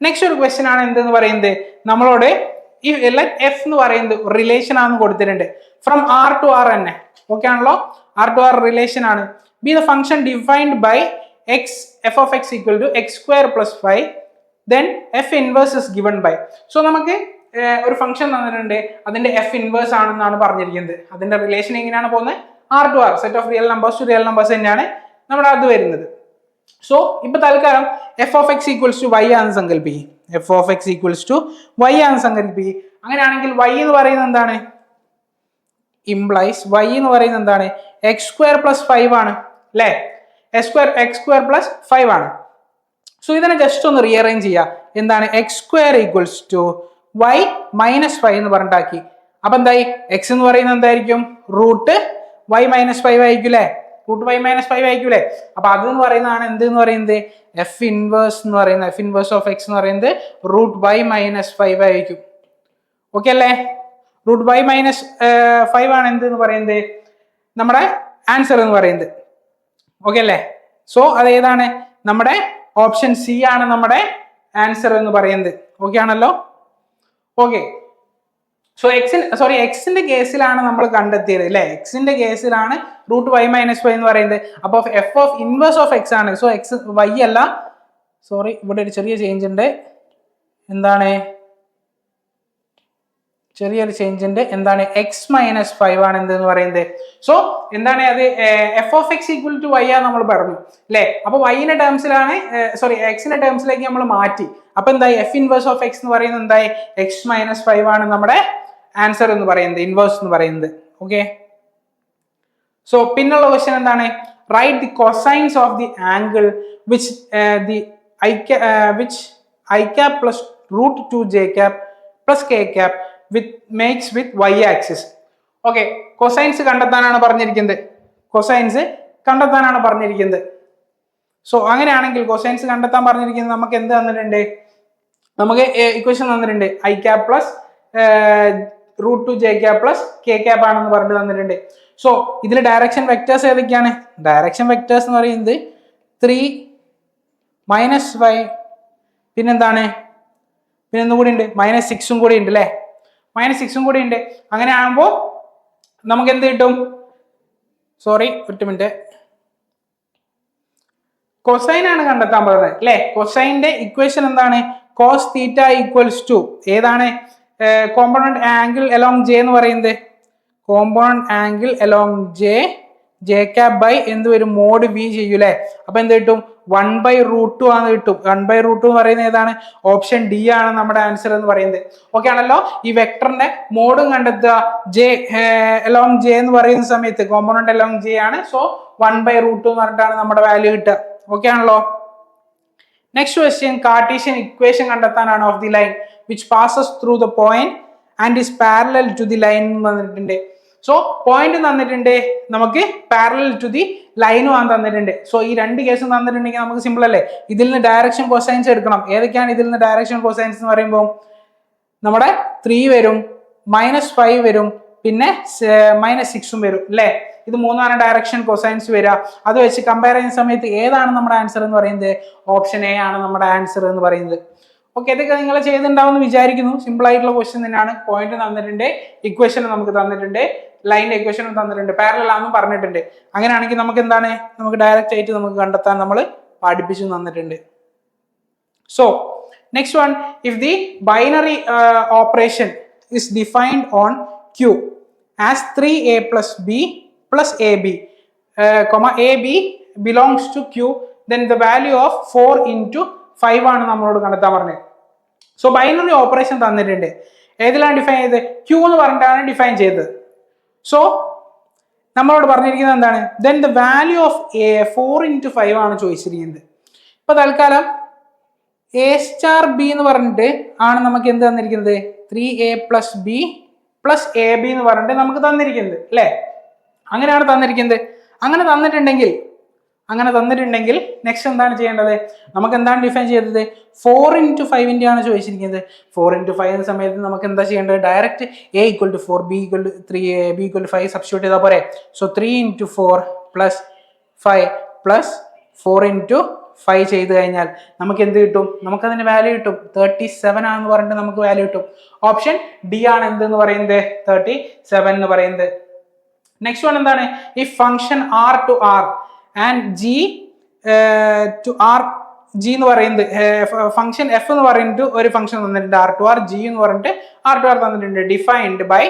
നെക്സ്റ്റ് ഒരു ക്വസ്റ്റ്യൻ ആണ് എന്തെന്ന് പറയുന്നത്? നമ്മളോട് ഈ എഫ് എന്ന് പറയുന്നത് റിലേഷൻ ആണെന്ന് കൊടുത്തിട്ടുണ്ട്. ഫ്രം ആർ ടു ആർ തന്നെ. ഓക്കെ ആണല്ലോ? ആർ ടു ആർ റിലേഷൻ ആണ്. Be the function defined by x f of x equal to x square plus five then f inverse is given by so നമുക്ക് ഒരു function തന്നിട്ടുണ്ട്. അതിന്റെ F inverse ആണെന്നാണ് പറഞ്ഞിരിക്കുന്നത്. അതിന്റെ റിലേഷൻ എങ്ങനെയാണ് പോകുന്നത്? R to R set of real numbers to real numbers തന്നെയാണ് നമ്മുടെ അത് വരുന്നത്. സോ ഇപ്പൊ തൽക്കാലം f of x equals to y ആണെന്ന് സങ്കല്പിക്കും f of x equals to y ആണെന്ന് സങ്കല്പിക്കും അങ്ങനെയാണെങ്കിൽ വൈ എന്ന് പറയുന്നത് എന്താണ്? ഇംപ്ലൈസ് വൈ എന്ന് പറയുന്നത് എന്താണ്? എക്സ് സ്ക്വയർ പ്ലസ് ഫൈവ് ആണ്. അല്ലേ x square x square plus five ആണ്. സോ ഇതിനെ ജസ്റ്റ് ഒന്ന് റീഅറേഞ്ച് ചെയ്യുക എന്താണ്? X square equals to y minus five എന്ന് പറഞ്ഞിട്ടാക്കി. അപ്പൊ എന്തായി? എക്സ് എന്ന് പറയുന്നത് എന്തായിരിക്കും? റൂട്ട് വൈ മൈനസ് ഫൈവ് ആയിരിക്കൂലേ റൂട്ട് വൈ മൈനസ് ഫൈവ് ആയിരിക്കൂലേ അപ്പൊ അത് എന്ന് പറയുന്നതാണ് എന്ത് എന്ന് പറയുന്നത്? എഫ് ഇൻവേഴ്സ് എന്ന് പറയുന്നത് എഫ് ഇൻവേഴ്സ് ഓഫ് എക്സ് എന്ന് പറയുന്നത് റൂട്ട് വൈ മൈനസ് ഫൈവ് ആയിരിക്കും. ഓക്കെ അല്ലേ? റൂട്ട് വൈ മൈനസ് ഫൈവ് ആണ് എന്ത് എന്ന് പറയുന്നത്? നമ്മുടെ ആൻസർ എന്ന് പറയുന്നത്. ഓക്കെ അല്ലേ? സോ അത് ഏതാണ്? നമ്മുടെ ഓപ്ഷൻ സി ആണ് നമ്മുടെ ആൻസർ എന്ന് പറയുന്നത്. ഓക്കെ ആണല്ലോ? ഓക്കെ സോ എക്സിൻ സോറി എക്സിന്റെ കേസിലാണ് നമ്മൾ കണ്ടെത്തിയത് അല്ലേ? എക്സിന്റെ കേസിലാണ് റൂട്ട് വൈ മൈനസ് വൈ എന്ന് പറയുന്നത്. അപ്പോൾ f of inverse of x ആണ്. സോ എക്സ് വൈ അല്ല. സോറി ഇവിടെ ഒരു ചെറിയ ചേഞ്ച് ഉണ്ട്. എന്താണ്? ചെറിയൊരു ചേഞ്ചിന്റെ എന്താണ് എക്സ് മൈനസ് ഫൈവ് ആണ് എന്തെന്ന് പറയുന്നത്? സോ എന്താണ് അത് f of x equal to y ആ നമ്മൾ പറഞ്ഞു. അല്ലേ അപ്പൊ വൈയിന്റെ ടേംസിലാണ് സോറി എക്സിന്റെ ടേംസിലേക്ക് നമ്മൾ മാറ്റി. അപ്പൊ എന്തായി? എഫ് ഇൻവേഴ്സ് ഓഫ് എക്സ് എന്ന് പറയുന്നത് എന്തായി? എക്സ് മൈനസ് ഫൈവ് ആണ് നമ്മുടെ ആൻസർ എന്ന് പറയുന്നത് ഇൻവേഴ്സ് എന്ന് പറയുന്നത്. ഓക്കെ സോ പിന്നുള്ള ക്വസ്റ്റ്യൻ എന്താണ്? Write the cosines of the angle which the i which i cap plus root two j cap plus k cap with makes with y axis okay cosines കണ്ടെത്താനാണ് പറഞ്ഞിരിക്കുന്നത്. Cosines കണ്ടെത്താനാണ് പറഞ്ഞിരിക്കുന്നത്. So അങ്ങനെയാണെങ്കിൽ cosines കണ്ടെത്താൻ പറഞ്ഞിരിക്കുന്നത് നമുക്ക് എന്ത് തന്നിട്ടുണ്ട്? നമുക്ക് ഇക്വേഷൻ തന്നിട്ടുണ്ട്. I cap plus root two j cap plus k cap ആണെന്ന് പറഞ്ഞിട്ട് തന്നിട്ടുണ്ട്. സോ ഇതിൽ ഡയറക്ഷൻ വെക്ടേഴ്സ് ഏതൊക്കെയാണ്? ഡയറക്ഷൻ വെക്ടേഴ്സ് എന്ന് പറയുന്നത് ത്രീ മൈനസ് ഫൈവ് പിന്നെന്താണ്? പിന്നെ ഒന്നും കൂടി ഉണ്ട്. മൈനസ് സിക്സും കൂടി ഉണ്ട് അല്ലേ മൈനസ് സിക്സും കൂടി ഉണ്ട്. അങ്ങനെ ആകുമ്പോൾ നമുക്ക് എന്ത് കിട്ടും? സോറി ഒറ്റ മിനിറ്റ് കൊസൈൻ ആണ് കണ്ടെത്താൻ പറയുന്നത് അല്ലേ? കൊസൈന്റെ ഇക്വേഷൻ എന്താണ്? കോസ് തീറ്റ ഈക്വൽസ് ടു ഏതാണ്? കോമ്പണന്റ് ആംഗിൾ അലോങ് ജെ എന്ന് പറയുന്നത്. Component angle along j j cap by എന്ത് വരും? മോഡ് വി ചെയ്യൂലേ അപ്പൊ എന്ത് കിട്ടും? വൺ ബൈ റൂട്ട് ടു ആണ് കിട്ടും. വൺ ബൈ റൂട്ട് ടു എന്ന് പറയുന്നത് ഏതാണ്? ഓപ്ഷൻ ഡി ആണ് നമ്മുടെ ആൻസർ എന്ന് പറയുന്നത്. ഓക്കെ ആണല്ലോ? ഈ വെക്ടറിന്റെ മോഡും കണ്ടെത്തുക. ജെ എലോങ് ജെ എന്ന് പറയുന്ന സമയത്ത് കോമ്പണന്റ് എലോങ് ജെ ആണ്. So one by root two എന്ന് പറഞ്ഞിട്ടാണ് നമ്മുടെ വാല്യൂ കിട്ടുക. ഓക്കെ ആണല്ലോ? നെക്സ്റ്റ് ക്വസ്റ്റ്യൻ കാർട്ടീഷ്യൻ ഇക്വേഷൻ കണ്ടെത്താനാണ് of the line which passes through the point and is parallel to the line തന്നിട്ടുണ്ട് സോ പോയിന്റ് തന്നിട്ടുണ്ട്. നമുക്ക് പാരലൽ ടു ദി ലൈനും ആണ് തന്നിട്ടുണ്ട്. സോ ഈ രണ്ട് കേസും തന്നിട്ടുണ്ടെങ്കിൽ നമുക്ക് സിമ്പിൾ അല്ലേ? ഇതിൽ നിന്ന് ഡയറക്ഷൻ കോസൈൻസ് എടുക്കണം. ഏതൊക്കെയാണ് ഇതിൽ നിന്ന് ഡയറക്ഷൻ കോസൈൻസ് എന്ന് പറയുമ്പോൾ? നമ്മുടെ ത്രീ വരും മൈനസ് ഫൈവ് വരും പിന്നെ മൈനസ് സിക്സും വരും അല്ലേ? ഇത് മൂന്നാണ് ഡയറക്ഷൻ കൊസൈൻസ് വരിക. അത് വെച്ച് കമ്പയർ ചെയ്യുന്ന സമയത്ത് ഏതാണ് നമ്മുടെ ആൻസർ എന്ന് പറയുന്നത്? ഓപ്ഷൻ എ ആണ് നമ്മുടെ ആൻസർ എന്ന് പറയുന്നത്. ഓക്കെ ഇതൊക്കെ നിങ്ങൾ ചെയ്തിട്ടുണ്ടാവും വിചാരിക്കുന്നു. സിമ്പിൾ ആയിട്ടുള്ള ക്വസ്റ്റ്യൻ തന്നെയാണ്. പോയിന്റ് തന്നിട്ടുണ്ട്. ഇക്വേഷൻ നമുക്ക് തന്നിട്ടുണ്ട്. ലൈനിന്റെ ഇക്വേഷനും തന്നിട്ടുണ്ട്. പാരലൽ ആണെന്നും പറഞ്ഞിട്ടുണ്ട്. അങ്ങനെയാണെങ്കിൽ നമുക്ക് എന്താണ്? നമുക്ക് ഡയറക്റ്റ് ആയിട്ട് നമുക്ക് കണ്ടെത്താൻ നമ്മൾ പഠിപ്പിച്ചു തന്നിട്ടുണ്ട്. So next one if the binary operation is defined on Q as three a plus 3a plus b b ab, a b belongs to Q then the value of 4 into 5 ആണ് നമ്മളോട് കണ്ടെത്താൻ പറഞ്ഞത്. സോ ബൈനറി ഓപ്പറേഷൻ തന്നിട്ടുണ്ട്. ഏതിലാണ് define ചെയ്തത്? Q എന്ന് പറഞ്ഞിട്ടാണ് define ചെയ്തത്. സോ നമ്മളോട് പറഞ്ഞിരിക്കുന്നത് എന്താണ്? Then the value of a four into five ആണ് ചോദിച്ചിരിക്കുന്നത്. ഇപ്പൊ തൽക്കാലം എ സ്റ്റാർ ബി എന്ന് പറഞ്ഞിട്ട് ആണ് നമുക്ക് എന്ത് തന്നിരിക്കുന്നത്? Three a plus b plus a b എന്ന് പറഞ്ഞിട്ട് നമുക്ക് തന്നിരിക്കുന്നത് അല്ലേ? അങ്ങനെയാണ് തന്നിരിക്കുന്നത്. അങ്ങനെ തന്നിട്ടുണ്ടെങ്കിൽ അങ്ങനെ തന്നിട്ടുണ്ടെങ്കിൽ നെക്സ്റ്റ് എന്താണ് ചെയ്യേണ്ടത്? നമുക്ക് എന്താണ് ഡിഫൈൻ ചെയ്തത് ഫോർ ഇന്റു ഫൈവിന്റെ ആണ് ചോദിച്ചിരിക്കുന്നത്. ഫോർ ഇന്റു ഫൈവ് എന്ന സമയത്ത് നമുക്ക് എന്താ ചെയ്യേണ്ടത്? Direct a equal to four b equal to three b equal to five substitute ചെയ്താൽ പോരെ. So three into four plus five plus four into five ചെയ്ത് കഴിഞ്ഞാൽ നമുക്ക് എന്ത് കിട്ടും? നമുക്കതിന് വാല്യൂ കിട്ടും. തേർട്ടി സെവൻ ആണെന്ന് പറഞ്ഞിട്ട് നമുക്ക് വാല്യൂ കിട്ടും. ഓപ്ഷൻ ഡി ആണ് എന്തെന്ന് പറയുന്നത്? തേർട്ടി സെവൻ എന്ന് പറയുന്നത്. നെക്സ്റ്റ് വൺ എന്താണ്? ഈ function R to R and g to R g എന്ന് പറയുന്നത് ഫംഗ്ഷൻ എഫ് എന്ന് പറയുന്നത് ഒരു ഫംഗ്ഷൻ തന്നിട്ടുണ്ട് ആർ ടു ആർ ജി എന്ന് പറഞ്ഞിട്ട് ആർ ടു ആർ തന്നിട്ടുണ്ട് ഡിഫൈൻഡ് ബൈ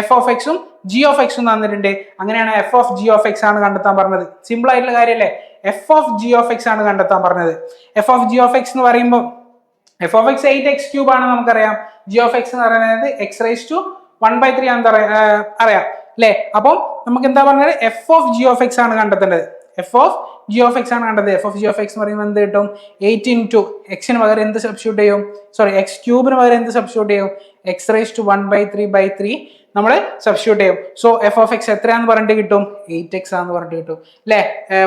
എഫ് ഓഫ് എക്സും ജി ഓഫ് എക്സും തന്നിട്ടുണ്ട്. അങ്ങനെയാണ് f of g of x ആണ് കണ്ടെത്താൻ പറഞ്ഞത്. സിമ്പിൾ ആയിട്ടുള്ള കാര്യമല്ലേ? F of g of x ആണ് കണ്ടെത്താൻ പറഞ്ഞത്. F of g of x എന്ന് പറയുമ്പോൾ f of x eight x cube ആണ് നമുക്കറിയാം. ജി ഓഫ് എക്സ് എന്ന് പറയുന്നത് x raise to one by three ആണെന്ന് അറിയാം അല്ലേ? അപ്പം നമുക്ക് എന്താ പറഞ്ഞത്? F of g of x ആണ് കണ്ടെത്തേണ്ടത്. F of g of x ആണ് കണ്ടത്. F of g of x എന്ന് പറയുമ്പോൾ എന്ത് കിട്ടും? എയ്റ്റ് ഇന്റു എക്സിന് പകരം എന്ത് സബ്സ്റ്റിറ്റ്യൂട്ട് ചെയ്യും? സോറി എക്സ് ക്യൂബിന് പകരം എന്ത് സബ്സ്റ്റിറ്റ്യൂട്ട് ചെയ്യും? X raise to one by three by three നമ്മൾ സബ്സ്റ്റിറ്റ്യൂട്ട് ചെയ്യും. സോ എഫ് ഓഫ് എക്സ് എത്രയാന്ന് പറഞ്ഞിട്ട് കിട്ടും? എയ്റ്റ് എക്സ് ആന്ന് പറഞ്ഞിട്ട് കിട്ടും. അല്ലേ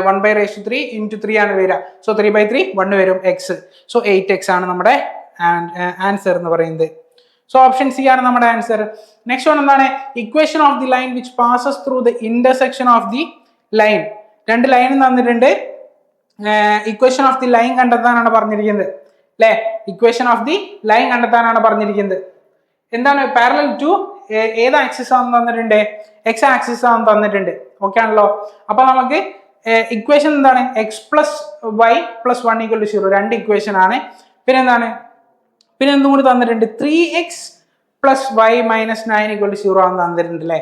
one by raise to three into three ആണ് വരിക. So three by three one വരും എക്സ് സോ എയ്റ്റ് എക്സ് ആണ് നമ്മുടെ ആൻസർ എന്ന് പറയുന്നത്. സോ ഓപ്ഷൻ സി ആണ് നമ്മുടെ ആൻസർ നെക്സ്റ്റ് വൺ എന്താണ്? Equation of the line which passes through the intersection of the line രണ്ട് ലൈനും തന്നിട്ടുണ്ട്. ഇക്വേഷൻ ഓഫ് ദി ലൈൻ കണ്ടെത്താനാണ് പറഞ്ഞിരിക്കുന്നത്. അല്ലേ ഇക്വേഷൻ ഓഫ് ദി ലൈൻ കണ്ടെത്താനാണ് പറഞ്ഞിരിക്കുന്നത്. എന്താണ് പാരലൽ ടു ഏത് ആക്സിസ് ആണ് തന്നിട്ടുണ്ട്? എക്സ് ആക്സിസ് ആണ് തന്നിട്ടുണ്ട്. ഓക്കെ ആണല്ലോ? അപ്പൊ നമുക്ക് ഇക്വേഷൻ എന്താണ്? X plus y plus one equal to zero രണ്ട് ഇക്വേഷൻ ആണ്. പിന്നെ എന്താണ് പിന്നെ എന്തും കൂടി തന്നിട്ടുണ്ട്. Three x plus y minus nine equal to zero ആണെന്ന് തന്നിട്ടുണ്ട് അല്ലേ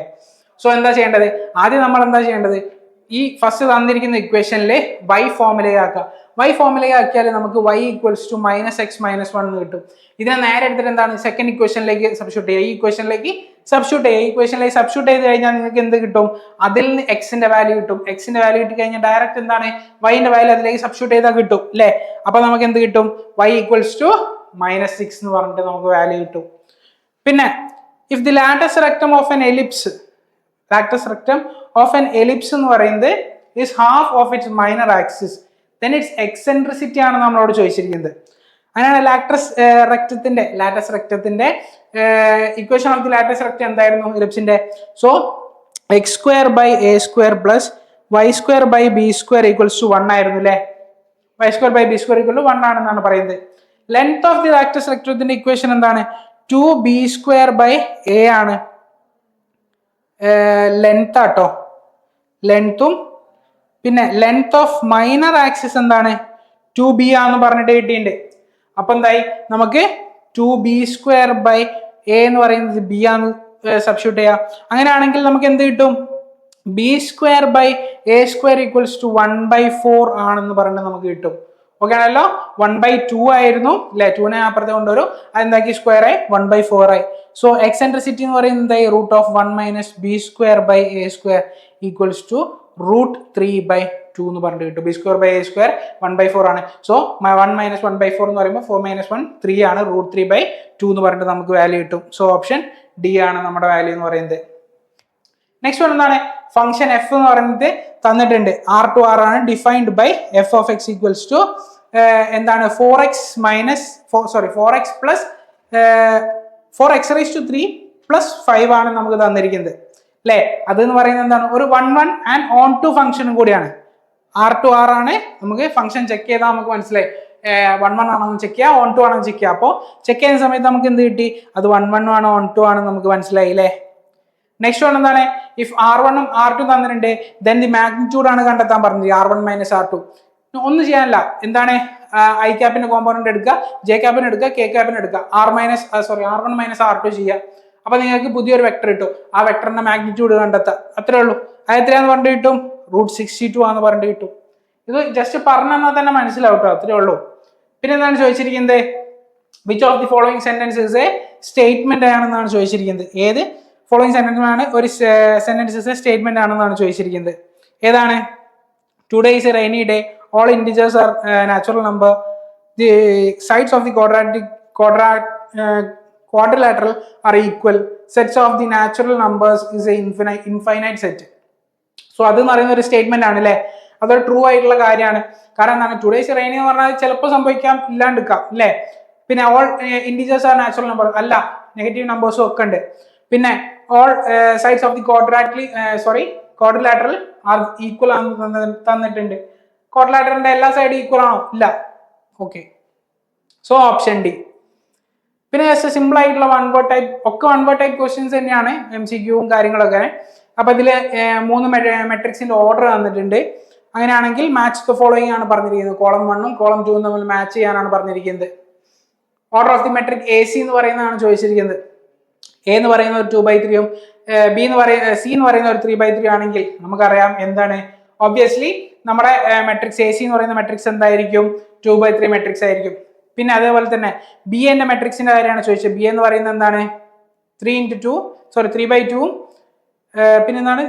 സോ എന്താ ചെയ്യേണ്ടത്? ആദ്യം നമ്മൾ എന്താ ചെയ്യേണ്ടത്? ഈ ഫസ്റ്റ് തന്നിരിക്കുന്ന ഇക്വേഷനിലെ വൈ ഫോമിലേക്ക് ആക്കുക. വൈ ഫോമിലേക്ക് ആക്കിയാൽ നമുക്ക് y equals to minus x minus one എന്ന് കിട്ടും. ഇതിനെ നേരെ എടുത്തിട്ട് എന്താണ്? സെക്കൻഡ് ഇക്വേഷനിലേക്ക് സബ്സ്റ്റിറ്റ്യൂട്ട് ചെയ്യുക. ഈ ഇക്വേഷനിലേക്ക് സബ്സ്റ്റിറ്റ്യൂട്ട് ചെയ്യുക. ഇക്വേഷനിലേക്ക് സബ്സ്റ്റിറ്റ്യൂട്ട് ചെയ്ത് കഴിഞ്ഞാൽ നിങ്ങൾക്ക് എന്ത് കിട്ടും? അതിൽ നിന്ന് എക്സിന്റെ വാല്യൂ കിട്ടും. എക്സിന്റെ വാല്യൂ കിട്ടി കഴിഞ്ഞാൽ ഡയറക്റ്റ് എന്താണ്? വൈന്റെ വാല്യൂ അതിലേക്ക് സബ്സ്റ്റിറ്റ്യൂട്ട് ചെയ്താൽ കിട്ടും അല്ലേ അപ്പൊ നമുക്ക് എന്ത് കിട്ടും? Y equals to minus six എന്ന് പറഞ്ഞിട്ട് നമുക്ക് വാല്യൂ കിട്ടും. പിന്നെ if the latus rectum of an ellipse latus rectum of an ellipse എന്ന് പറയുന്നത് is half of its minor axis then its eccentricity ആണ് നമ്മളോട് ചോദിച്ചിരിക്കുന്നത്. അങ്ങനെയാണ് ലാറ്റസ് റക്റ്റത്തിന്റെ latus റക്റ്റത്തിന്റെ equation of the latus rect എന്തായിരുന്നു എലിപ്സിന്റെ so x square by a square plus y square by b square equals to one ആയിരുന്നു അല്ലേ y square by b square equal to one ആണെന്നാണ് പറയുന്നത്. ലെങ്ത് ഓഫ് ദി ലാറ്റസ് റക്റ്റത്തിന്റെ equation എന്താണ്? Two b square by a ആണ്. Length ആട്ടോ. ലെങ്ത്തും പിന്നെ ലെങ്ത് ഓഫ് മൈനർ ആക്സിസ് എന്താണ്? ടു ബി ആന്ന് പറഞ്ഞിട്ട് കിട്ടിയിട്ടുണ്ട്. അപ്പൊ എന്തായി? നമുക്ക് two b square by a എന്ന് പറയുന്നത് ബി ആന്ന് സബ്സ്റ്റിറ്റ്യൂട്ട് ചെയ്യാം. അങ്ങനെയാണെങ്കിൽ നമുക്ക് എന്ത് കിട്ടും? B square by A square equals to one by four ആണെന്ന് പറഞ്ഞിട്ട് നമുക്ക് കിട്ടും. ഓക്കെ ആണല്ലോ? വൺ ബൈ ടു ആയിരുന്നു അല്ലെ ടൂനെ അപ്പുറത്തെ കൊണ്ടുവരും. അതെന്താക്കി സ്ക്വയർ ആയി. വൺ ബൈ ഫോർ ആയി. സോ എക്സെൻട്രിസിറ്റി എന്ന് പറയുന്നത് root of one minus B square by A square equals to root three by two എന്ന് പറഞ്ഞിട്ട് കിട്ടും. B square by A square one by four ആണ്. So one minus one by four എന്ന് പറയുമ്പോൾ four minus one three ആണ് root three by two എന്ന് പറഞ്ഞിട്ട് നമുക്ക് വാല്യൂ കിട്ടും. സോ ഓപ്ഷൻ ഡി ആണ് നമ്മുടെ വാല്യൂ എന്ന് പറയുന്നത്. നെക്സ്റ്റ് വൺ എന്താണ്? ഫംഗ്ഷൻ എഫ് എന്ന് പറയുന്നത് തന്നിട്ടുണ്ട്. ആർ ടു ആർ ആണ് defined by F of X equals to എന്താണ്? Four X minus four sorry four X plus four X raise to three plus five ആണ് നമുക്ക് തന്നിരിക്കുന്നത്. അല്ലേ അതെന്ന് പറയുന്നത് എന്താണ്? ഒരു one one and onto ഫംഗ്ഷനും കൂടിയാണ്. ആർ ടു ആർ ആണ്. നമുക്ക് ഫംഗ്ഷൻ ചെക്ക് ചെയ്താൽ നമുക്ക് മനസ്സിലായി. വൺ വൺ ആണോ ചെക്ക് ചെയ്യാം ഓൺ ടു ആണോ ചെക്ക് ചെയ്യാം. അപ്പോൾ ചെക്ക് ചെയ്യുന്ന സമയത്ത് നമുക്ക് എന്ത് കിട്ടി? അത് വൺ വൺ ആണോ ഓൺ ടു ആണോ നമുക്ക് മനസ്സിലായി അല്ലേ നെക്സ്റ്റ് വൺ എന്താണ്? ഇഫ് ആർ വണ്ണും ആർ ടു തന്നിട്ടുണ്ട് ദെൻ ദി മാഗ്നിറ്റ്യൂഡ് ആണ് കണ്ടെത്താൻ പറഞ്ഞത്. R one minus R two ഒന്നും ചെയ്യാനില്ല. എന്താണ്? ഐ ക്യാപ്പിന്റെ കോമ്പോണന്റ് എടുക്കുക ജെ ക്യാപ്പിന് എടുക്കുക കെ ക്യാപ്പിന് എടുക്കുക. R minus sorry R one minus R two ചെയ്യുക. അപ്പൊ നിങ്ങൾക്ക് പുതിയൊരു വെക്ടർ കിട്ടും. ആ വെക്ടറിന്റെ മാഗ്നിറ്റ്യൂഡ് കണ്ടെത്താം. അത്രേ ഉള്ളൂ. അത് എത്രയാന്ന് പറഞ്ഞിട്ട് കിട്ടും? റൂട്ട് സിക്സ്റ്റി ടു ആന്ന് പറഞ്ഞിട്ട് കിട്ടും. ഇത് ജസ്റ്റ് പറഞ്ഞാൽ തന്നെ മനസ്സിലാവും കേട്ടോ അത്രേ ഉള്ളൂ. പിന്നെ എന്താണ് ചോദിച്ചിരിക്കുന്നത്? Which of the following sentences a statement ആണെന്നാണ് ചോദിച്ചിരിക്കുന്നത്. ഏത്? ഫോളോയിങ് സെന്റൻസ് ആണ് ഒരു സെന്റൻസസ് സ്റ്റേറ്റ്മെന്റ് ആണെന്നാണ് ചോദിച്ചിരിക്കുന്നത്. ഏതാണ്? Today is a rainy day all integers are natural number the sides of the quadratic uh, quadrilateral are equal. Sets of the natural numbers is a infinite infinite set. So അത് എന്ന് പറയുന്ന ഒരു statement ആണ് അല്ലേ അതൊരു true ആയിട്ടുള്ള കാര്യമാണ്. കാരണം എന്താണ്? ടുഡേസ് റെയിനി എന്ന് പറഞ്ഞാൽ ചിലപ്പോൾ സംഭവിക്കാം ഇല്ലാണ്ടിരിക്കാം അല്ലേ പിന്നെ all integers are natural number അല്ല നെഗറ്റീവ് നമ്പേഴ്സും ഒക്കെ ഉണ്ട്. പിന്നെ all sides of the quadrately sorry quadrilateral are equal ആണെന്ന് തന്നിട്ടുണ്ട്. ക്വാഡ്രിലാറ്ററിന്റെ എല്ലാ സൈഡും ഈക്വൽ ആണോ? ഇല്ല. ഓക്കെ സോ ഓപ്ഷൻ ഡി പിന്നെ ജസ്റ്റ് സിമ്പിൾ ആയിട്ടുള്ള വൺ വേർഡ് ടൈപ്പ് ഒക്കെ വൺ വേർഡ് ടൈപ്പ് ക്വസ്റ്റ്യൻസ് തന്നെയാണ് എം സി ക്യൂവും കാര്യങ്ങളൊക്കെ. അപ്പൊ ഇതിൽ മൂന്ന് മെട്രിക്സിന്റെ ഓർഡർ തന്നിട്ടുണ്ട്. അങ്ങനെയാണെങ്കിൽ മാച്ച് ദ ഫോളോയിങ് ആണ് പറഞ്ഞിരിക്കുന്നത്. കോളം വണ്ണും കോളം ടൂവും തമ്മിൽ മാച്ച് ചെയ്യാനാണ് പറഞ്ഞിരിക്കുന്നത്. Order of the matrix A C എന്ന് പറയുന്നതാണ് ചോദിച്ചിരിക്കുന്നത്. എ എന്ന് പറയുന്ന ഒരു ടു ബൈ ത്രീയും ബി എന്ന് പറയുന്ന സി എന്ന് പറയുന്ന ഒരു ത്രീ ബൈ ത്രീ ആണെങ്കിൽ നമുക്കറിയാം എന്താണ്. ഒബ്വിയസ്ലി നമ്മുടെ മെട്രിക്സ് എ സി എന്ന് പറയുന്ന മെട്രിക്സ് എന്തായിരിക്കും? ടു ബൈ ത്രീ മെട്രിക്സ് ആയിരിക്കും. പിന്നെ അതേപോലെ തന്നെ ബി എന്റെ മെട്രിക്സിന്റെ കാര്യമാണ് ചോദിച്ചത്. ബി എന്ന് പറയുന്നത് എന്താണ്? Three into two sorry three by ടൂവും പിന്നെന്താണ്?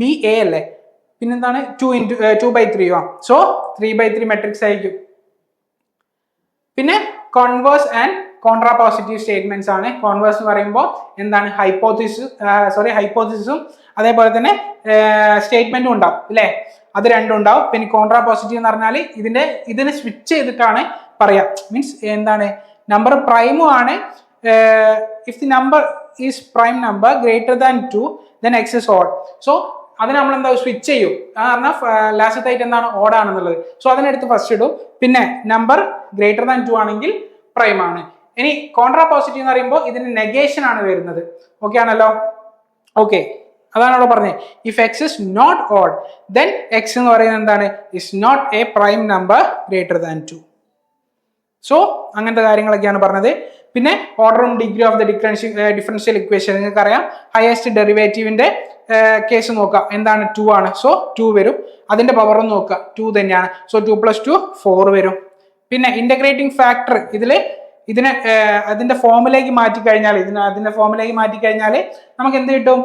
ബി എ അല്ലേ? പിന്നെന്താണ്? Two into two by ത്രീയോ so three by three matrix ആയിരിക്കും. പിന്നെ converse and contrapositive statements ആണ്. കോൺവേഴ്സ് എന്ന് പറയുമ്പോൾ എന്താണ്? ഹൈപ്പോത്തിസിസ് സോറി ഹൈപ്പോത്തിസിസും അതേപോലെ തന്നെ സ്റ്റേറ്റ്മെന്റും ഉണ്ടാവും അല്ലേ? അത് രണ്ടും ഉണ്ടാവും. പിന്നെ കോൺട്രാ പോസിറ്റീവ് എന്ന് പറഞ്ഞാൽ ഇതിന്റെ ഇതിനെ സ്വിച്ച് ചെയ്തിട്ടാണ് പറയാം. മീൻസ് എന്താണ്? നമ്പർ പ്രൈമും ആണ്. If the number is prime number greater than two then X is odd so അത് നമ്മൾ എന്താ സ്വിച്ച് ചെയ്യും? കാരണം ലാസ്റ്റത്തെ ആയിട്ട് എന്താണ്? ഓഡ് ആണെന്നുള്ളത്. സോ അതിനെടുത്ത് ഫസ്റ്റ് ഇടും. പിന്നെ നമ്പർ ഗ്രേറ്റർ ദാൻ ടു ആണെങ്കിൽ പ്രൈം ആണ്. ഇനി കോൺട്രാ പോസിറ്റീവ് എന്ന് പറയുമ്പോൾ ഇതിന് നെഗേഷൻ ആണ് വരുന്നത്. ഓക്കെ ആണല്ലോ? ഓക്കെ അതാണ് അവിടെ പറഞ്ഞത് if X is not odd then X എന്ന് പറയുന്നത് എന്താണ്? Is not a prime number greater than two so അങ്ങനത്തെ കാര്യങ്ങളൊക്കെയാണ് പറഞ്ഞത്. പിന്നെ ഓർഡറും degree of the differential differential equation നിങ്ങൾക്ക് അറിയാം ഹയസ്റ്റ് ഡെറിവേറ്റീവിന്റെ കേസ് നോക്കാം എന്താണ് ടു ആണ്. സോ ടു വരും. അതിന്റെ പവറും നോക്കുക. ടു തന്നെയാണ്. So two plus two four വരും. പിന്നെ ഇന്റഗ്രേറ്റിംഗ് ഫാക്ടർ ഇതിൽ ഇതിനെ അതിന്റെ ഫോമിലേക്ക് മാറ്റി കഴിഞ്ഞാൽ ഇതിനെ അതിന്റെ ഫോമിലേക്ക് മാറ്റി കഴിഞ്ഞാൽ നമുക്ക് എന്ത് കിട്ടും?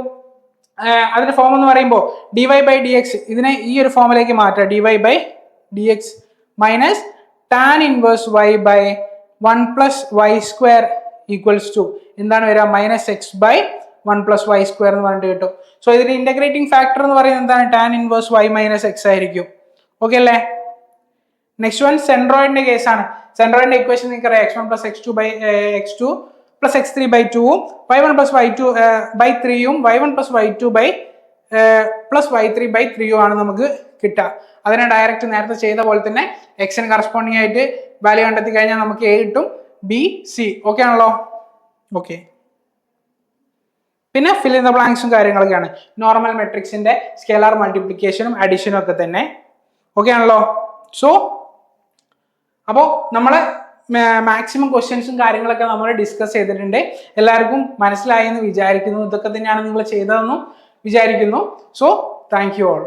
അതിന്റെ ഫോം എന്ന് പറയുമ്പോൾ D Y by D X ഇതിനെ ഈ ഒരു ഫോമിലേക്ക് മാറ്റുക. D Y by D X minus tan inverse Y by one plus Y square equals to എന്താണ് വരിക? Minus X by one plus Y square എന്ന് പറഞ്ഞിട്ട് കിട്ടും. സോ ഇതിന്റെ ഇന്റഗ്രേറ്റിംഗ് ഫാക്ടർ എന്ന് പറയുന്നത് എന്താണ്? Tan inverse Y minus X ആയിരിക്കും. ഓക്കെ അല്ലേ? നെക്സ്റ്റ് വൺ സെൻട്രോയിഡിന്റെ കേസാണ് സെൻട്രോയിഡിന്റെ ഇക്വേഷൻ നിങ്ങൾക്ക് അറിയാം X one plus X two by X two plus X three by ടുവും Y one plus Y two by ത്രീയും Y one plus Y two by plus Y three by ത്രീയും ആണ് നമുക്ക് കിട്ടുക. അതിനെ ഡയറക്റ്റ് നേരത്തെ ചെയ്ത പോലെ തന്നെ എക്സിന് കറസ്പോണ്ടിങ് ആയിട്ട് വാല്യൂ കണ്ടെത്തി കഴിഞ്ഞാൽ നമുക്ക് എ കിട്ടും ബി സി ഓക്കെ ആണല്ലോ? ഓക്കെ പിന്നെ ഫിൽ ഇൻ ദ ബ്ലാങ്ക്സും കാര്യങ്ങളൊക്കെയാണ്. നോർമൽ മെട്രിക്സിന്റെ സ്കെലാർ മൾട്ടിപ്ലിക്കേഷനും അഡീഷനും ഒക്കെ തന്നെ. ഓക്കെ ആണല്ലോ? സോ അപ്പോൾ നമ്മൾ മാക്സിമം ക്വസ്റ്റ്യൻസും കാര്യങ്ങളൊക്കെ നമ്മൾ ഡിസ്കസ് ചെയ്തിട്ടുണ്ട്. എല്ലാവർക്കും മനസ്സിലായി എന്ന് വിചാരിക്കുന്നു. ഇതൊക്കെ തന്നെയാണ് നിങ്ങൾ ചെയ്തതെന്നും വിചാരിക്കുന്നു. So thank you all